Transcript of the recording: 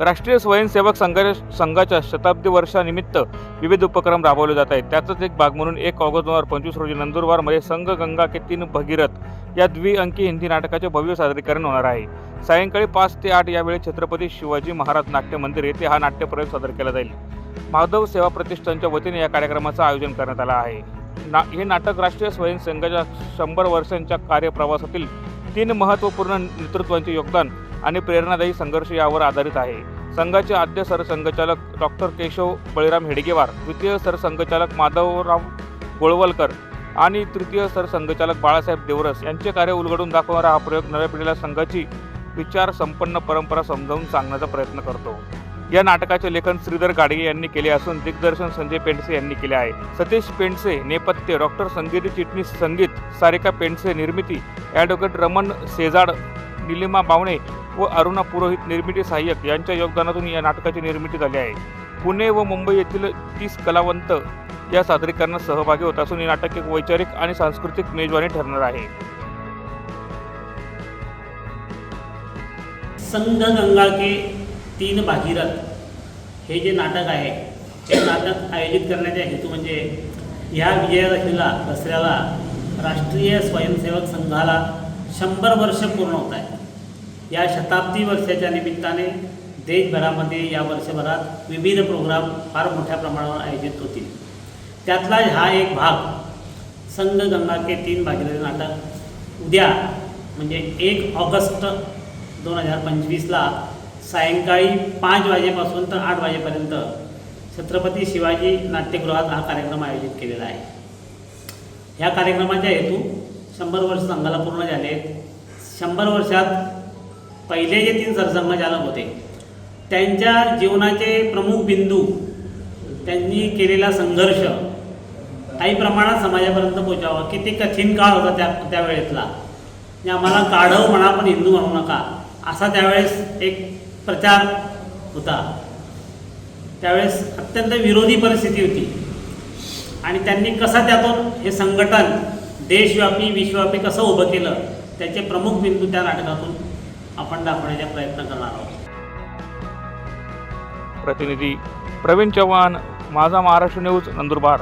राष्ट्रीय स्वयंसेवक संघाच्या संघाच्या शताब्दी वर्षानिमित्त विविध उपक्रम राबवले जात आहेत. त्याचाच एक भाग म्हणून एक ऑगस्ट दोन हजार पंचवीस रोजी नंदुरबारमध्ये संघ गंगा के तीन भगीरथ या द्विअंकी हिंदी नाटकाचे भव्य सादरीकरण होणार आहे. सायंकाळी पाच ते आठ यावेळी छत्रपती शिवाजी महाराज नाट्य मंदिर येथे हा नाट्यप्रयोग सादर केला जाईल. माधव सेवा प्रतिष्ठानच्या वतीने या कार्यक्रमाचं आयोजन करण्यात आलं आहे. ना हे नाटक राष्ट्रीय स्वयंसेवकाच्या शंभर वर्षांच्या कार्यप्रवासातील तीन महत्त्वपूर्ण नेतृत्वांचे योगदान आणि प्रेरणादायी संघर्ष यावर आधारित आहे. संघाचे आद्य सरसंघचालक डॉक्टर केशव बळीराम हेडगेवार द्वितीय सरसंघचालक माधवराव गोळवलकर आणि तृतीय सरसंघचालक बाळासाहेब देवरस यांचे कार्य उलगडून दाखवणारा हा प्रयोग नव्या पिढीला संघाची विचार संपन्न परंपरा समजावून सांगण्याचा प्रयत्न करतो. या नाटकाचे लेखन श्रीधर गाडगे यांनी केले असून दिग्दर्शन संजय पेंडसे यांनी केले आहे. सतीश पेंडसे नेपथ्य डॉक्टर संगीत चिटणीस संगीत सारिका पेंडसे निर्मिती ॲडव्होकेट रमण सेजाड निलिमा बावणे व अरुणा पुरोहित निर्मिती सहाय्यक यांच्या योगदानातून या नाटकाची निर्मिती झाली आहे. पुणे व मुंबई येथील तीस कलावंत या सादरीकरणात सहभागी होत असून हे नाटक एक वैचारिक आणि सांस्कृतिक मेजवानी ठरणार आहे. संघ गंगा के तीन भागीरथ हे जे नाटक आहे हे नाटक आयोजित करण्याचा हेतू म्हणजे ह्या विजयादशमीला दसऱ्याला राष्ट्रीय स्वयंसेवक संघाला शंभर वर्ष पूर्ण होत आहे. या शताब्दी वर्षाच्या निमित्ताने देशभरामध्ये या वर्षभरात विविध प्रोग्राम फार मोठ्या प्रमाणावर आयोजित होतील. त्यातला हा एक भाग संघ गंगा के तीन भागीदारी नाटक उद्या म्हणजे एक ऑगस्ट दोन हजार पंचवीसला सायंकाळी पाच वाजेपासून तर आठ वाजेपर्यंत छत्रपती शिवाजी नाट्यगृहात हा कार्यक्रम आयोजित केलेला आहे. ह्या कार्यक्रमाचा हेतू शंभर वर्ष संघाला पूर्ण झाले आहेत. शंभर वर्षात पहिले जे तीन सरसंघचालक होते त्यांच्या जीवनाचे प्रमुख बिंदू त्यांनी केलेला संघर्ष काही प्रमाणात समाजापर्यंत पोचावा किती कठीण काळ होता त्या त्यावेळेतला म्हणजे आम्हाला काढव म्हणा पण हिंदू म्हणू नका असा त्यावेळेस एक प्रचार होता. त्यावेळेस अत्यंत विरोधी परिस्थिती होती. आणि त्यांनी कसं त्यातून हे संघटन देशव्यापी विश्वव्यापी कसं उभं केलं त्याचे प्रमुख बिंदू त्या नाटकातून आपण दाखवण्याचा प्रयत्न करणार आहोत. प्रतिनिधी प्रवीण चव्हाण माझा महाराष्ट्र न्यूज नंदुरबार.